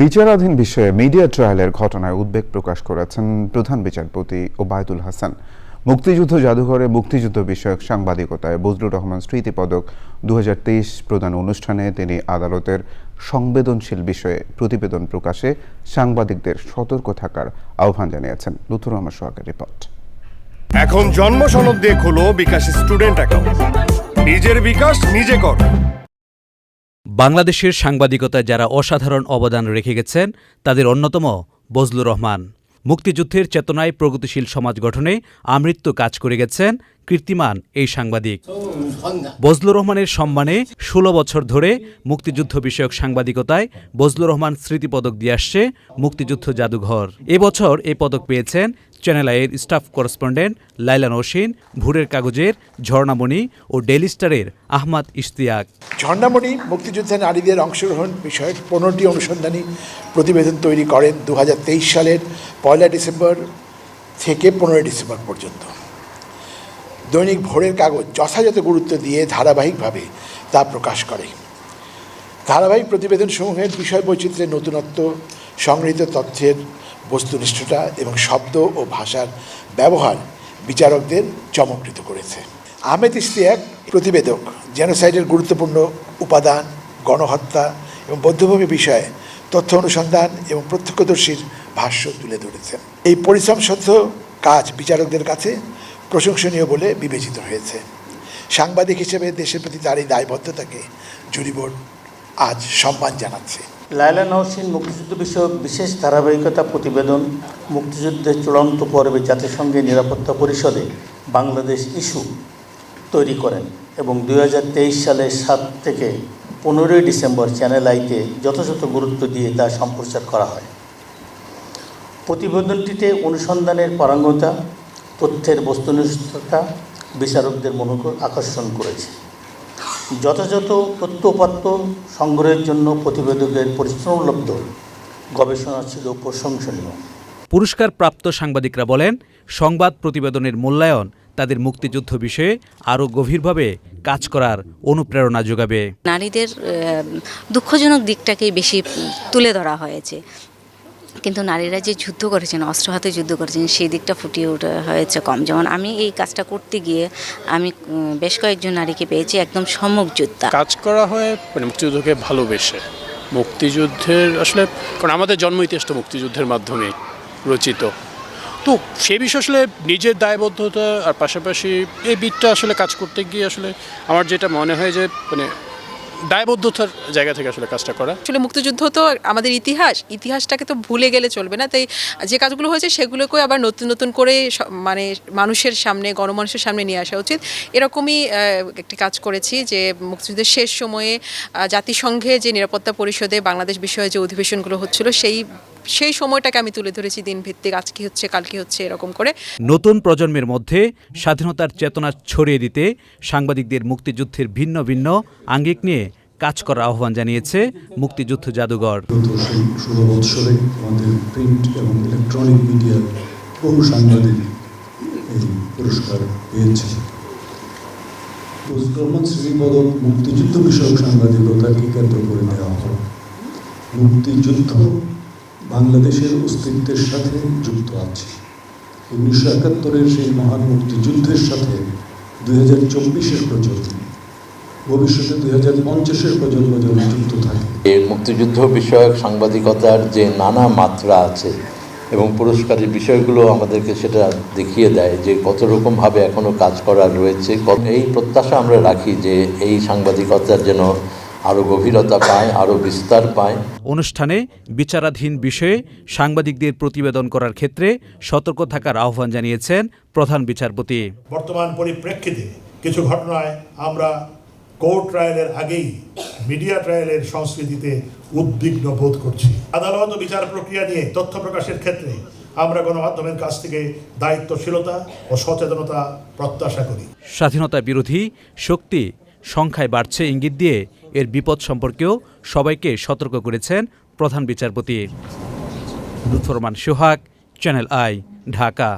বিচারাধীন বিষয়ে মিডিয়া ট্রায়ালের ঘটনায় উদ্বেগ প্রকাশ করেছেন প্রধান বিচারপতি ওবায়দুল হাসান। মুক্তিযুদ্ধ জাদুঘরে মুক্তিযুদ্ধ বিষয়ক সাংবাদিকতায় বজলুর রহমান স্মৃতি পদক দুহাজার তেইশ প্রদান অনুষ্ঠানে তিনি আদালতের সংবেদনশীল বিষয়ে প্রতিবেদন প্রকাশে সাংবাদিকদের সতর্ক থাকার আহ্বান জানিয়েছেন। লুথুর রহমান সোহাগের রিপোর্ট। এখন জন্ম সনদ দিয়ে খোলো বিকাশ স্টুডেন্ট অ্যাকাউন্ট। নিজের বিকাশ নিজে কর। বাংলাদেশের সাংবাদিকতায় যারা অসাধারণ অবদান রেখে গেছেন, তাদের অন্যতম বজলুর রহমান। মুক্তিযুদ্ধের চেতনায় প্রগতিশীল সমাজ গঠনে আমৃত্যু কাজ করে গেছেন কীর্তিমান এই সাংবাদিক। বজলুর রহমানের সম্মানে ষোলো বছর ধরে মুক্তিযুদ্ধ বিষয়ক সাংবাদিকতায় বজলুর রহমান স্মৃতিপদক দিয়ে আসছে মুক্তিযুদ্ধ জাদুঘর। এবছর এই পদক পেয়েছেন চ্যানেল আইয়ের স্টাফ করেসপন্ডেন্ট লাইলা নৌসিন ভোরের কাগজের ঝর্ণামণি ও ডেলি স্টারের আহমাদ ইশতিয়াক। ঝর্ণামণি মুক্তিযুদ্ধে নারীদের অংশগ্রহণ বিষয়ক পনেরোটি অনুসন্ধানী প্রতিবেদন তৈরি করেন দু হাজার তেইশ সালের পয়লা ডিসেম্বর থেকে পনেরোই ডিসেম্বর পর্যন্ত। দৈনিক ভোরের কাগজ যথাযথ গুরুত্ব দিয়ে ধারাবাহিকভাবে তা প্রকাশ করে। ধারাবাহিক প্রতিবেদনসমূহের বিষয় বৈচিত্র্যের নতুনত্ব, সংগৃহীত তথ্যের বস্তুনিষ্ঠতা এবং শব্দ ও ভাষার ব্যবহার বিচারকদের চমকৃত করেছে। আহমেদ ইশতিয়াক প্রতিবেদক, জেনোসাইডের গুরুত্বপূর্ণ উপাদান, গণহত্যা এবং বৌদ্ধভূমি বিষয়ে তথ্য অনুসন্ধান এবং প্রত্যক্ষদর্শীর ভাষ্য তুলে ধরেছেন। এই পরিশ্রমসাধ্য কাজ বিচারকদের কাছে প্রশংসনীয় বলে বিবেচিত হয়েছে। সাংবাদিক হিসেবে দেশের প্রতি তার এই দায়বদ্ধতাকে জুরি বোর্ড আজ সম্মান জানাচ্ছে। লায়লা নওসিন মুক্তিযুদ্ধ বিষয়ক বিশেষ ধারাবাহিকতা প্রতিবেদন মুক্তিযুদ্ধের চূড়ান্ত পর্বে জাতিসংঘের নিরাপত্তা পরিষদে বাংলাদেশ ইস্যু তৈরি করেন এবং দুই হাজার তেইশ সালের সাত থেকে পনেরোই ডিসেম্বর চ্যানেল আইতে যথাযথ গুরুত্ব দিয়ে তা সম্প্রচার করা হয়। প্রতিবেদনটিতে অনুসন্ধানের পারঙ্গতা তথ্যের বস্তুনিষ্ঠতা বিচারকদের মনোযোগ আকর্ষণ করেছে। যথাযথ তথ্যপাত্র সংগ্রহের জন্য প্রতিবেদকের পরিশ্রমলব্ধ গবেষণা ছিল প্রশংসনীয়। পুরস্কারপ্রাপ্ত সাংবাদিকরা বলেন সংবাদ প্রতিবেদনের মূল্যায়ন তাদের মুক্তিযুদ্ধ বিষয়ে আরও গভীরভাবে কাজ করার অনুপ্রেরণা যোগাবে। নারীদের দুঃখজনক দিকটাকেই বেশি তুলে ধরা হয়েছে। কিন্তু নারীরা যে যুদ্ধ করেছেন, অস্ত্র হাতে যুদ্ধ করেছেন, সেই দিকটা ফুটিয়ে ওঠা হয়েছে কম। যেমন আমি এই কাজটা করতে গিয়ে আমি বেশ কয়েকজন নারীকে পেয়েছি একদম সম্মুখ যোদ্ধা। কাজ করা হয় মানে মুক্তিযুদ্ধকে ভালোবেসে। মুক্তিযুদ্ধের আসলে, কারণ আমাদের জন্ম ইতিহাস তো মুক্তিযুদ্ধের মাধ্যমে রচিত। তো সে বিষয়ে আসলে নিজের দায়বদ্ধতা আর পাশাপাশি এই বিটটা আসলে কাজ করতে গিয়ে আসলে আমার যেটা মনে হয় যে মানে দায়বদ্ধতার জায়গা থেকে আসলে কাজটা করা। আসলে মুক্তিযুদ্ধ তো আমাদের ইতিহাস, ইতিহাসটাকে তো ভুলে গেলে চলবে না, তাই যে কাজগুলো হয়েছে সেগুলোকে আবার নতুন নতুন করে মানে মানুষের সামনে, গণমানুষের সামনে নিয়ে আসা উচিত। এরকমই একটি কাজ করেছি যে মুক্তিযুদ্ধের শেষ সময়ে জাতিসংঘে যে নিরাপত্তা পরিষদে বাংলাদেশ বিষয়ে যে অধিবেশনগুলো হচ্ছিল, সেই সেই সময়টাকে আমি তুলে ধরেছি দিন ভিত্তিক আজ কি হচ্ছে কালকে হচ্ছে এরকম করে। নতুন প্রজন্মের মধ্যে স্বাধীনতার চেতনা ছড়িয়ে দিতে সাংবাদিকদের মুক্তিযুদ্ধের ভিন্ন ভিন্ন আঙ্গিক নিয়ে কাজ করার আহ্বান জানিয়েছে মুক্তিযুদ্ধ জাদুঘর। প্রিন্ট এবং ইলেকট্রনিক মিডিয়ার বহু সাংবাদিক এই পুরস্কার পেয়েছে। শ্রীপদক মুক্তিযুদ্ধ বিষয়ক সাংবাদিকতাকে কেন্দ্র করে দেওয়া হয়। মুক্তিযুদ্ধ বাংলাদেশের অস্তিত্বের সাথে যুক্ত আছে। উনিশশো একাত্তরের সেই মহান মুক্তিযুদ্ধের সাথে দুই হাজার চব্বিশের প্রজন্ম, ভবিষ্যতে দুই হাজার পঞ্চাশের প্রজন্ম যেন যুক্ত থাকে। এই মুক্তিযুদ্ধ বিষয়ক সাংবাদিকতার যে নানা মাত্রা আছে এবং পুরস্কারের বিষয়গুলো আমাদেরকে সেটা দেখিয়ে দেয় যে কত রকমভাবে এখনও কাজ করার রয়েছে এই প্রত্যাশা আমরা রাখি যে এই সাংবাদিকতার যেন আরও গভীরতা পায় আরও বিস্তার পায়। অনুষ্ঠানে বিচারাধীন বিষয়ে সাংবাদিকদের প্রতিবেদন করার ক্ষেত্রে সতর্ক থাকার আহ্বান জানিয়েছেন প্রধান বিচারপতি। বর্তমান পরিপ্রেক্ষিতে কিছু ঘটনায় আমরা কোর্ট ট্রায়ালের আগেই মিডিয়া ট্রায়ালের সংস্কৃতিতে উদ্বিগ্ন বোধ করছি। আদালত ও বিচার প্রক্রিয়া নিয়ে তথ্য প্রকাশের ক্ষেত্রে আমরা গণমাধ্যমের কাছ থেকে দায়িত্বশীলতা ও সচেতনতা প্রত্যাশা করি। স্বাধীনতা বিরোধী শক্তি সংখ্যায় বাড়ছে ইঙ্গিত দিয়ে এর বিপদ সম্পর্কেও সবাইকে সতর্ক করেছেন প্রধান বিচারপতি। Lutfor Rahman Sohag channel I Dhaka